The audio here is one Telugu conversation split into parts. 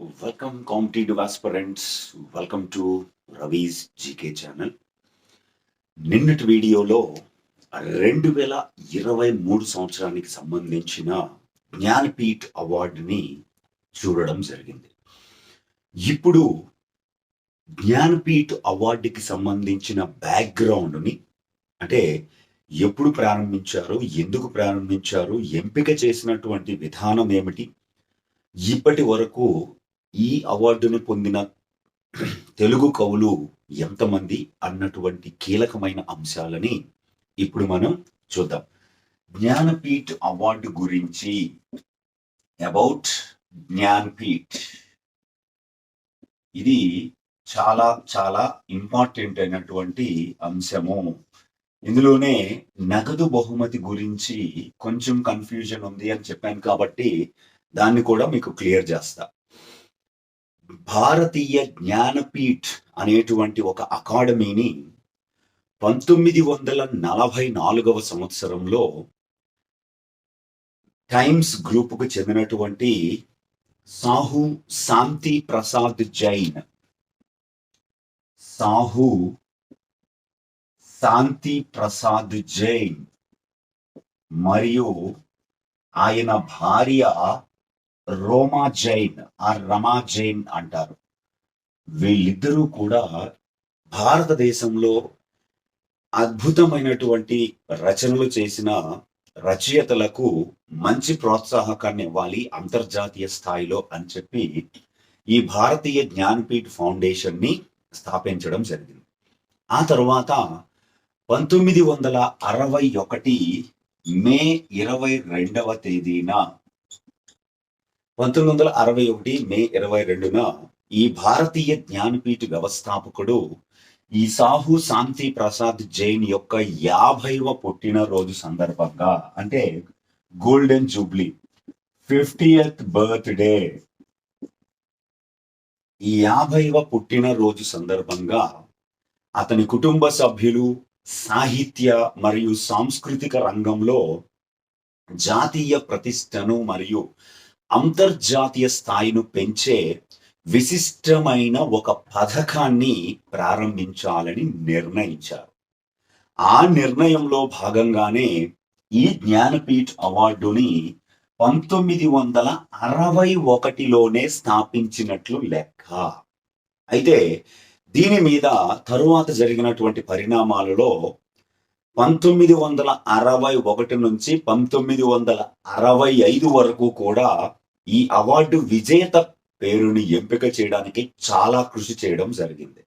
Welcome competitive aspirants welcome to Ravi's GK channel నిన్నటి వీడియోలో రెండు వేల ఇరవై మూడు సంవత్సరానికి సంబంధించిన జ్ఞానపీఠ్ అవార్డుని చూడడం జరిగింది. ఇప్పుడు జ్ఞానపీఠ్ అవార్డుకి సంబంధించిన బ్యాక్గ్రౌండ్ని అంటే ఎప్పుడు ప్రారంభించారు ఎందుకు ప్రారంభించారు ఎంపిక చేసినటువంటి విధానం ఏమిటి ఇప్పటి వరకు ఈ అవార్డును పొందిన తెలుగు కవులు ఎంతమంది అన్నటువంటి కీలకమైన అంశాలని ఇప్పుడు మనం చూద్దాం. జ్ఞానపీఠ్ అవార్డు గురించి అబౌట్ జ్ఞాన్పీఠ్. ఇది చాలా చాలా ఇంపార్టెంట్ అయినటువంటి అంశము. ఇందులోనే నగదు బహుమతి గురించి కొంచెం కన్ఫ్యూజన్ ఉంది అని చెప్పాను కాబట్టి దాన్ని కూడా మీకు క్లియర్ చేస్తా. భారతీయ జ్ఞానపీఠ్ అనేటువంటి ఒక అకాడమీని పంతొమ్మిది వందల నలభై నాలుగవ సంవత్సరంలో టైమ్స్ గ్రూపుకు చెందినటువంటి సాహు శాంతి ప్రసాద్ జైన్. సాహు శాంతి ప్రసాద్ జైన్. మరియు ఆయన భార్య రోమా జైన్ ఆ రమా జైన్ అంటారు. వీళ్ళిద్దరూ కూడా భారతదేశంలో అద్భుతమైనటువంటి రచనలు చేసిన రచయితలకు మంచి ప్రోత్సాహకాన్ని ఇవ్వాలి అంతర్జాతీయ స్థాయిలో అని చెప్పి ఈ భారతీయ జ్ఞానపీఠ్ ఫౌండేషన్ని స్థాపించడం జరిగింది. ఆ తర్వాత పంతొమ్మిది వందల అరవై ఒకటి మే ఇరవై రెండవ తేదీన పంతొమ్మిది వందల అరవై ఒకటి మే ఇరవై రెండున ఈ భారతీయ జ్ఞానపీఠ వ్యవస్థాపకుడు ఈ సాహు శాంతి ప్రసాద్ జైన్ యొక్క యాభైవ పుట్టినరోజు సందర్భంగా అంటే గోల్డెన్ జూబ్లీ ఫిఫ్టీయత్ బర్త్డే ఈ యాభైవ పుట్టినరోజు సందర్భంగా అతని కుటుంబ సభ్యులు సాహిత్య మరియు సాంస్కృతిక రంగంలో జాతీయ ప్రతిష్టను మరియు అంతర్జాతీయ స్థాయిను పెంచే విశిష్టమైన ఒక పథకాన్ని ప్రారంభించాలని నిర్ణయించారు. ఆ నిర్ణయంలో భాగంగానే ఈ జ్ఞానపీఠ్ అవార్డుని పంతొమ్మిది వందల అరవై ఒకటిలోనే స్థాపించినట్లు లెక్క. అయితే దీని మీద తరువాత జరిగినటువంటి పరిణామాలలో పంతొమ్మిది వందల అరవై ఒకటి నుంచి పంతొమ్మిది వందల అరవై ఐదు వరకు కూడా ఈ అవార్డు విజేత పేరుని ఎంపిక చేయడానికి చాలా కృషి చేయడం జరిగింది.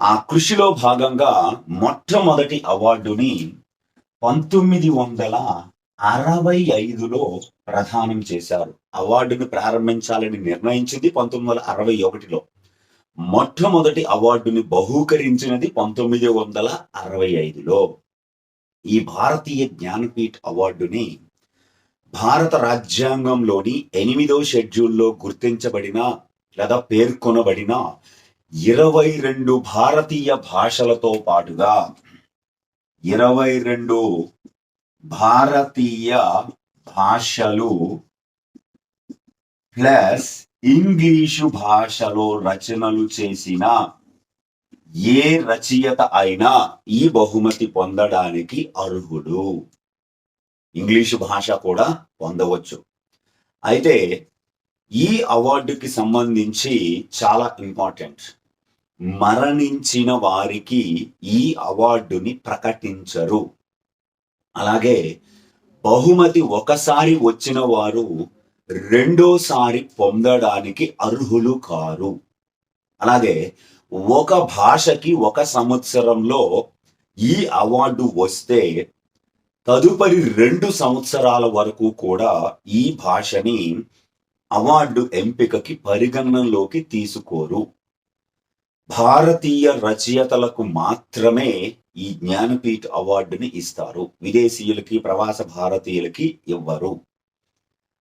ఆ కృషిలో భాగంగా మొట్టమొదటి అవార్డుని పంతొమ్మిది వందల అరవై ఐదులో ప్రదానం చేశారు. అవార్డును ప్రారంభించాలని నిర్ణయించింది పంతొమ్మిది వందల అరవై ఒకటిలో. మొట్టమొదటి అవార్డుని బహూకరించినది పంతొమ్మిది వందల అరవై ఐదులో. ఈ భారతీయ జ్ఞానపీఠ్ అవార్డుని భారత రాజ్యాంగంలోని ఎనిమిదో షెడ్యూల్లో గుర్తించబడిన లేదా పేర్కొనబడిన ఇరవై రెండు భారతీయ భాషలతో పాటుగా ఇరవై రెండు భారతీయ భాషలు ప్లస్ ఇంగ్లీషు భాషలో రచనలు చేసిన ఏ రచయిత అయినా ఈ బహుమతి పొందడానికి అర్హుడు. ఇంగ్లీషు భాష కూడా పొందవచ్చు. అయితే ఈ అవార్డుకి సంబంధించి చాలా ఇంపార్టెంట్. మరణించిన వారికి ఈ అవార్డుని ప్రకటించరు. అలాగే బహుమతి ఒకసారి వచ్చిన వారు రెండోసారి పొందడానికి అర్హులు కారు. అలాగే ఒక భాషకి ఒక సంవత్సరంలో ఈ అవార్డు వస్తే తదుపరి రెండు సంవత్సరాల వరకు కూడా ఈ భాషని అవార్డు ఎంపికకి పరిగణనలోకి తీసుకోరు. భారతీయ రచయితలకు మాత్రమే ఈ జ్ఞానపీఠ్ అవార్డుని ఇస్తారు. విదేశీయులకి ప్రవాస భారతీయులకి ఇవ్వరు.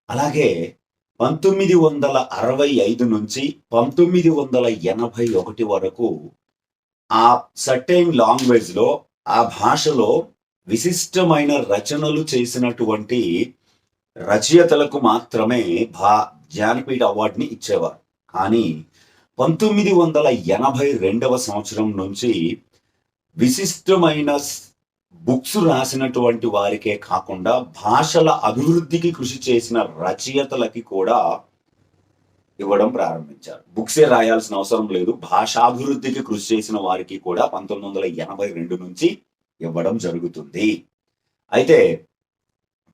అలాగే పంతొమ్మిది వందల అరవై ఐదు నుంచి పంతొమ్మిది వందల ఎనభై ఒకటి వరకు ఆ సర్టైన్ లాంగ్వేజ్లో ఆ భాషలో విశిష్టమైన రచనలు చేసినటువంటి రచయితలకు మాత్రమే భా జ్ఞానపీఠ అవార్డుని ఇచ్చేవారు. కానీ పంతొమ్మిది వందల ఎనభై రెండవ సంవత్సరం నుంచి విశిష్టమైన బుక్స్ రాసినటువంటి వారికే కాకుండా భాషల అభివృద్ధికి కృషి చేసిన రచయితలకి కూడా ఇవ్వడం ప్రారంభించారు. బుక్సే రాయాల్సిన అవసరం లేదు. భాషాభివృద్ధికి కృషి చేసిన వారికి కూడా పంతొమ్మిది వందల ఎనభై రెండు నుంచి ఇవ్వడం జరుగుతుంది. అయితే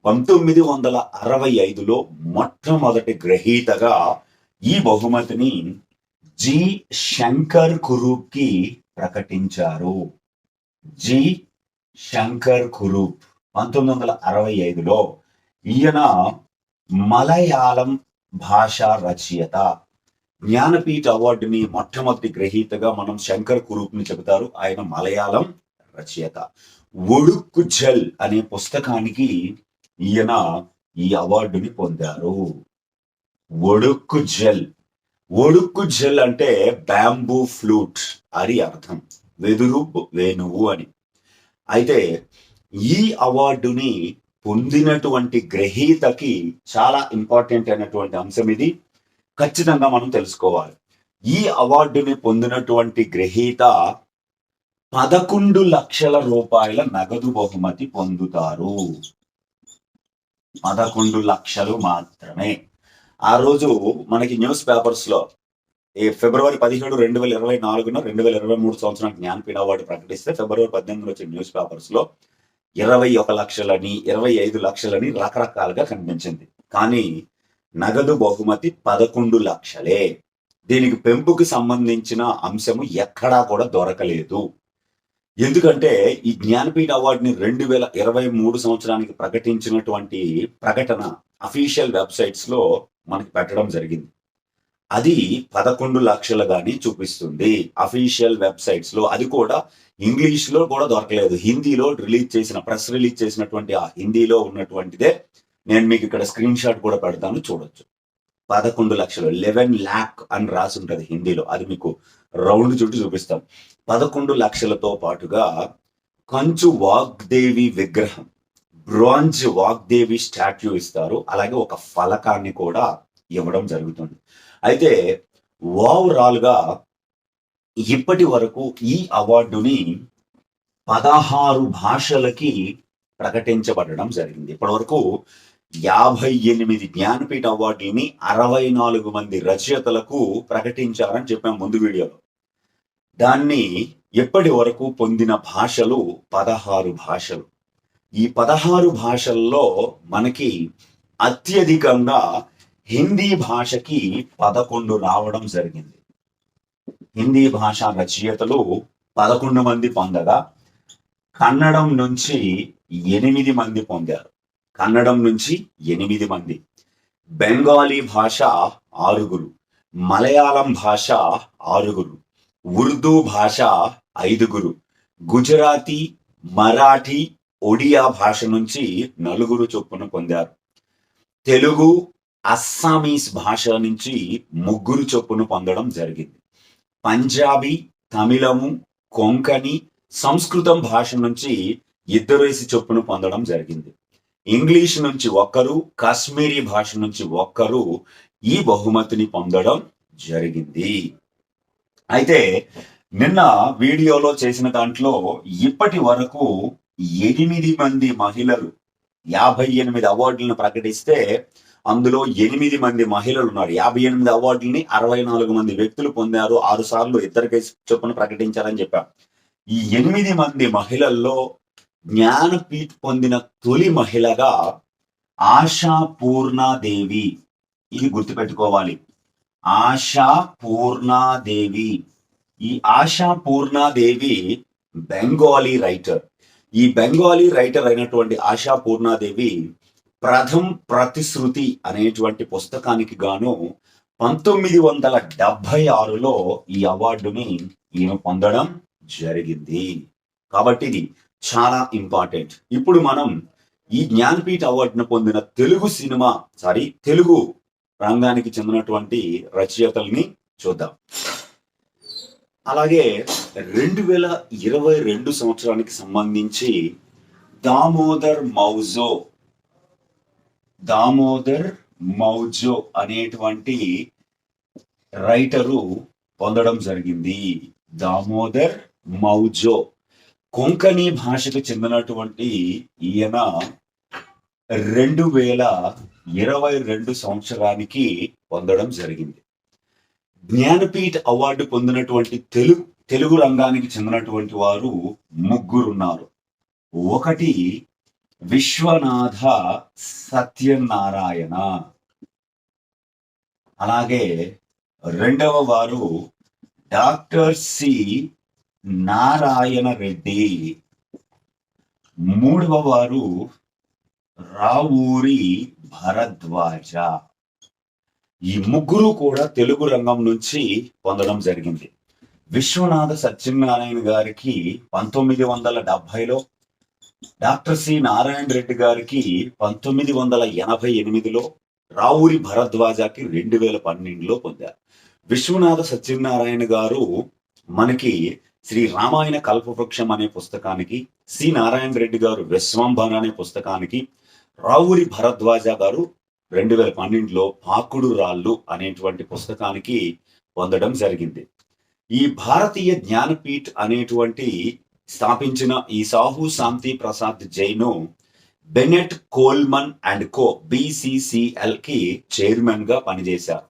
పంతొమ్మిది వందల అరవై ఐదులో మొట్టమొదటి గ్రహీతగా ఈ బహుమతిని జి శంకర్ కురూప్కి ప్రకటించారు. జి శంకర్ కురూప్. పంతొమ్మిది వందల అరవై ఐదులో ఈయన మలయాళం భాషా రచయిత. జ్ఞానపీఠ అవార్డుని మొట్టమొదటి గ్రహీతగా మనం శంకర్ కురూప్ని చెబుతారు. ఆయన మలయాళం రచయిత. ఒడుక్కు జల్ అనే పుస్తకానికి ఈయన ఈ అవార్డుని పొందారు. ఒడుక్కు జల్. ఒడుక్కు జల్ అంటే బ్యాంబూ ఫ్లూట్ అని అర్థం. వెదురు వేణువు అని. అయితే ఈ అవార్డుని పొందినటువంటి గ్రహీతకి చాలా ఇంపార్టెంట్ అయినటువంటి అంశం ఇది. ఖచ్చితంగా మనం తెలుసుకోవాలి. ఈ అవార్డుని పొందినటువంటి గ్రహీత పదకొండు లక్షల రూపాయల నగదు బహుమతి పొందుతారు. పదకొండు లక్షలు మాత్రమే. ఆ రోజు మనకి న్యూస్ పేపర్స్లో ఈ ఫిబ్రవరి పదిహేడు రెండు వేల ఇరవై నాలుగున రెండు వేల ఇరవై మూడు సంవత్సరానికి జ్ఞానపీఠ అవార్డు ప్రకటిస్తే ఫిబ్రవరి పద్దెనిమిది వచ్చిన న్యూస్ పేపర్స్లో ఇరవై ఒక లక్షలని ఇరవై ఐదు లక్షలని రకరకాలుగా కనిపించింది. కానీ నగదు బహుమతి పదకొండు లక్షలే. దీనికి పెంపుకి సంబంధించిన అంశము ఎక్కడా కూడా దొరకలేదు. ఎందుకంటే ఈ జ్ఞానపీఠ అవార్డుని రెండు వేల ఇరవై మూడు సంవత్సరానికి ప్రకటించినటువంటి ప్రకటన అఫీషియల్ వెబ్సైట్స్లో మనకి పెట్టడం జరిగింది. అది పదకొండు లక్షలుగానే చూపిస్తుంది. అఫీషియల్ వెబ్సైట్స్లో అది కూడా ఇంగ్లీష్లో కూడా దొరకలేదు. హిందీలో రిలీజ్ చేసిన ప్రెస్ రిలీజ్ చేసినటువంటి ఆ హిందీలో ఉన్నటువంటిదే నేను మీకు ఇక్కడ స్క్రీన్ షాట్ కూడా పెడతాను చూడొచ్చు. పదకొండు లక్షలు లెవెన్ ల్యాక్ అని రాసి ఉంటుంది హిందీలో. అది మీకు రౌండ్ చుట్టూ చూపిస్తాం. పదకొండు లక్షలతో పాటుగా కంచు వాగ్దేవి విగ్రహం బ్రాంజ్ వాగ్దేవి స్టాట్యూ ఇస్తారు. అలాగే ఒక ఫలకాన్ని కూడా ఇవ్వడం జరుగుతుంది. అయితే ఓవరాల్గా ఇప్పటి వరకు ఈ అవార్డుని పదహారు భాషలకి ప్రకటించబడడం జరిగింది. ఇప్పటి వరకు యాభై ఎనిమిది జ్ఞానపీఠ అవార్డుని అరవై నాలుగు మంది రచయితలకు ప్రకటించారని చెప్పాం ముందు వీడియోలో. దాన్ని ఇప్పటి వరకు పొందిన భాషలు పదహారు భాషలు. ఈ పదహారు భాషల్లో మనకి అత్యధికంగా హిందీ భాషకి పదకొండు రావడం జరిగింది. హిందీ భాష రచయితలు పదకొండు మంది పొందగా కన్నడం నుంచి ఎనిమిది మంది పొందారు. కన్నడం నుంచి ఎనిమిది మంది. బెంగాలీ భాష ఆరుగురు. మలయాళం భాష ఆరుగురు. ఉర్దూ భాష ఐదుగురు. గుజరాతీ మరాఠీ ఒడియా భాష నుంచి నలుగురు చొప్పున పొందారు. తెలుగు అస్సామీస్ భాష నుంచి ముగ్గురు చొప్పున పొందడం జరిగింది. పంజాబీ తమిళము కొంకణి సంస్కృతం భాష నుంచి ఇద్దరేసి చొప్పున పొందడం జరిగింది. ఇంగ్లీష్ నుంచి ఒక్కరు కాశ్మీరీ భాష నుంచి ఒక్కరు ఈ బహుమతిని పొందడం జరిగింది. అయితే నిన్న వీడియోలో చేసిన దాంట్లో ఇప్పటి వరకు ఎనిమిది మంది మహిళలు యాభై ఎనిమిది అవార్డులను ప్రకటిస్తే అందులో ఎనిమిది మంది మహిళలు ఉన్నారు. యాభై ఎనిమిది అవార్డులని అరవై నాలుగు మంది వ్యక్తులు పొందారు. ఆరు సార్లు ఇద్దరికి చొప్పున ప్రకటించారని చెప్పాం ఈ ఎనిమిది మంది మహిళల్లో జ్ఞానపీఠ్ పొందిన తొలి మహిళగా ఆశా పూర్ణాదేవి. ఇది గుర్తుపెట్టుకోవాలి. ఆశా పూర్ణాదేవి. ఈ ఆశా పూర్ణాదేవి బెంగాలీ రైటర్. ఈ బెంగాలీ రైటర్ అయినటువంటి ఆశా పూర్ణాదేవి ప్రథమ్ ప్రతిశ్రుతి అనేటువంటి పుస్తకానికి గాను పంతొమ్మిది వందల డెబ్బై ఆరులో ఈ అవార్డుని ఈమె పొందడం జరిగింది. కాబట్టి ఇది చాలా ఇంపార్టెంట్. ఇప్పుడు మనం ఈ జ్ఞానపీఠ అవార్డును పొందిన తెలుగు సినిమా సారీ తెలుగు రంగానికి చెందినటువంటి రచయితల్ని చూద్దాం. అలాగే రెండు వేల ఇరవై రెండు సంవత్సరానికి సంబంధించి దామోదర్ మౌజో దామోదర్ మౌజో అనేటువంటి రైటరు పొందడం జరిగింది. దామోదర్ మౌజో కొంకణి భాషకు చెందినటువంటి ఈయన రెండు వేల ఇరవై రెండు సంవత్సరానికి పొందడం జరిగింది. జ్ఞానపీఠ్ అవార్డు పొందినటువంటి తెలుగు తెలుగు రంగానికి చెందినటువంటి వారు ముగ్గురు ఉన్నారు ఒకటి విశ్వనాథ సత్యనారాయణ. అలాగే రెండవ వారు డాక్టర్ సి నారాయణ రెడ్డి. మూడవ వారు రావూరి భరద్వాజ. ఈ ముగ్గురు కూడా తెలుగు రంగం నుంచి పొందడం జరిగింది. విశ్వనాథ సత్యనారాయణ గారికి పంతొమ్మిది వందల డెబ్బైలో డాక్టర్ సి నారాయణ రెడ్డి గారికి పంతొమ్మిది వందల ఎనభై ఎనిమిదిలో రావురి భరద్వాజకి రెండు వేల పన్నెండులో పొందారు. విశ్వనాథ సత్యనారాయణ గారు మనకి శ్రీ రామాయణ కల్పవృక్షం అనే పుస్తకానికి సి నారాయణ రెడ్డి గారు విశ్వంభన అనే పుస్తకానికి రావురి భరద్వాజ గారు రెండు వేల పన్నెండులో పాకుడు రాళ్ళు అనేటువంటి పుస్తకానికి పొందడం జరిగింది. ఈ భారతీయ జ్ఞానపీఠ్ అనేటువంటి స్థాపించిన ఈ Sahu Shanti Prasad Jain Bennett Coleman and Co బీసీసీఎల్కి చైర్మన్గా పనిచేశారు.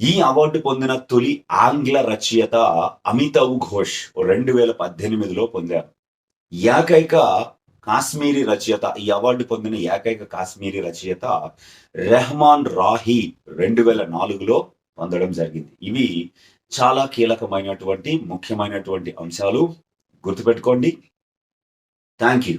ఈ అవార్డు పొందిన తొలి ఆంగ్ల రచయిత అమితవ్ ఘోష్ రెండు వేల పద్దెనిమిదిలో పొందారు. ఏకైక కాశ్మీరీ రచయిత ఈ అవార్డు పొందిన ఏకైక కాశ్మీరీ రచయిత రెహమాన్ రాహీ రెండు వేల నాలుగులో పొందడం జరిగింది. ఇవి చాలా కీలకమైనటువంటి ముఖ్యమైనటువంటి అంశాలు. గుర్తుపెట్టుకోండి. Thank you